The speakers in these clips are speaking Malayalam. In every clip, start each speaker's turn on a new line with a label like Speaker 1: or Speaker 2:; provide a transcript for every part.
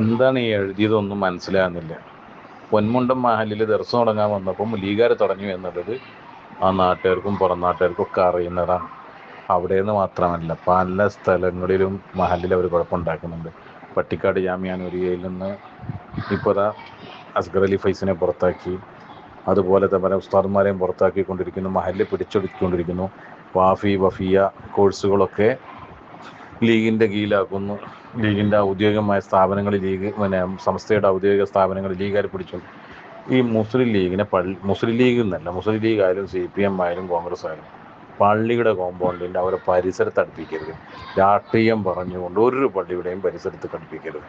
Speaker 1: എന്താണ് ഈ എഴുതിയതൊന്നും മനസ്സിലാകുന്നില്ല. പൊന്മുണ്ടം മഹലിൽ ദർശനം തുടങ്ങാൻ വന്നപ്പം ലീഗാർ തുടങ്ങി എന്നുള്ളത് ആ നാട്ടുകാർക്കും പുറം നാട്ടുകാർക്കും ഒക്കെ അറിയുന്നതാണ് അവിടെ നിന്ന് മാത്രമല്ല പല സ്ഥലങ്ങളിലും മഹലിൽ അവർ കുഴപ്പമുണ്ടാക്കുന്നുണ്ട്. പട്ടിക്കാട് ജാമ്യാനൂരിയയിൽ നിന്ന് ഇപ്പോൾ അസ്ഗർ അലി ഫൈസിനെ പുറത്താക്കി അതുപോലെ തന്നെ പല ഉസ്താദ്മാരെയും പുറത്താക്കിക്കൊണ്ടിരിക്കുന്നു മഹലിൽ പിടിച്ചൊടുക്കിക്കൊണ്ടിരിക്കുന്നു വാഫി വഫിയ കോഴ്സുകളൊക്കെ ലീഗിന്റെ കീഴിലാക്കുന്നു. ലീഗിന്റെ ഔദ്യോഗികമായ സ്ഥാപനങ്ങൾ ലീഗ് പിന്നെ സംസ്ഥയുടെ ഔദ്യോഗിക സ്ഥാപനങ്ങൾ ലീഗുകാർ പിടിച്ചു. ഈ മുസ്ലിം ലീഗിനെ പള്ളി മുസ്ലിം ലീഗ് എന്നല്ല മുസ്ലിം ലീഗ് ആയാലും സി പി എം ആയാലും കോൺഗ്രസ് ആയാലും പള്ളിയുടെ കോമ്പൗണ്ടിന്റെ അവരെ പരിസരത്ത് അടുപ്പിക്കരുത്. രാഷ്ട്രീയം പറഞ്ഞുകൊണ്ട് ഒരു പള്ളിയുടെയും പരിസരത്ത് കടുപ്പിക്കരുത്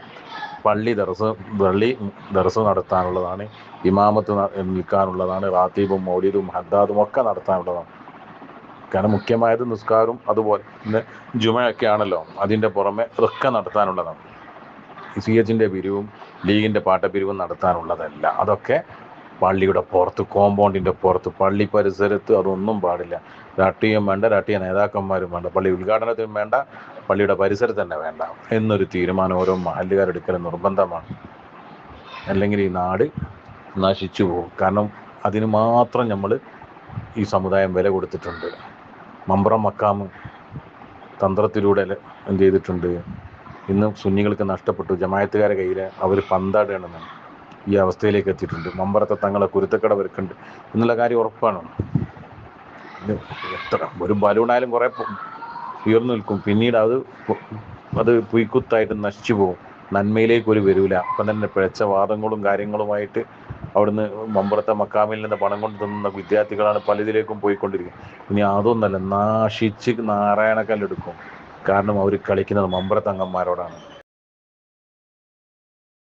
Speaker 1: പള്ളി ദർസ പള്ളി ദർസ നടത്താനുള്ളതാണ് ഇമാമത്ത് നിൽക്കാനുള്ളതാണ് റാത്തീബും മൗലീദും ഹദ്ദാദും ഒക്കെ നടത്താനുള്ളതാണ്. കാരണം മുഖ്യമായത് നിസ്കാരവും അതുപോലെ പിന്നെ ജുമയൊക്കെ ആണല്ലോ. അതിന്റെ പുറമെ അതൊക്കെ നടത്താനുള്ളതാണ്. സി എച്ചിന്റെ പിരിവും ലീഗിന്റെ പാട്ടപ്പിരിവും നടത്താനുള്ളതല്ല. അതൊക്കെ പള്ളിയുടെ പുറത്ത് കോമ്പൗണ്ടിന്റെ പുറത്ത് പള്ളി പരിസരത്ത് അതൊന്നും പാടില്ല. രാഷ്ട്രീയം വേണ്ട രാഷ്ട്രീയ നേതാക്കന്മാരും വേണ്ട പള്ളി ഉദ്ഘാടനത്തിനും വേണ്ട പള്ളിയുടെ പരിസരത്ത് തന്നെ വേണ്ട എന്നൊരു തീരുമാനം ഓരോ മഹല്ലുകാരെടുക്കൽ നിർബന്ധമാണ്. അല്ലെങ്കിൽ ഈ നാട് നശിച്ചു പോകും. കാരണം അതിന് മാത്രം നമ്മൾ ഈ സമുദായം വില കൊടുത്തിട്ടുണ്ട്. മമ്പ്രം മക്കാമ് തന്ത്രത്തിലൂടെ എന്ത് ചെയ്തിട്ടുണ്ട്. ഇന്ന് സുന്നികൾക്ക് നഷ്ടപ്പെട്ടു. ജമായത്തുകാരെ കയ്യിൽ അവർ പന്താടുകയാണെന്ന് ഈ അവസ്ഥയിലേക്ക് എത്തിയിട്ടുണ്ട്. മമ്പറത്തെ തങ്ങളെ കുരുത്തക്കട വരുക്കുണ്ട് എന്നുള്ള കാര്യം ഉറപ്പാണ്. എത്ര ഒരു ബലൂണായാലും കുറേ ഉയർന്നു നിൽക്കും. പിന്നീട് അത് അത് പുയ്ക്കുത്തായിട്ട് നശിച്ചു പോകും. നന്മയിലേക്ക് ഒരു വരൂല. അപ്പം തന്നെ പിഴച്ച വാദങ്ങളും കാര്യങ്ങളുമായിട്ട് അവിടുന്ന് മമ്പുറത്തെ മക്കാമിൽ നിന്ന് പണം കൊണ്ട് തിന്നുന്ന വിദ്യാർത്ഥികളാണ് പലതിലേക്കും പോയിക്കൊണ്ടിരിക്കുന്നത്. ഇനി അതൊന്നല്ല നാശിച്ച് നാരായണക്കല്ലെടുക്കും. കാരണം അവർ കളിക്കുന്നത് മമ്പറത്തങ്ങന്മാരോടാണ്.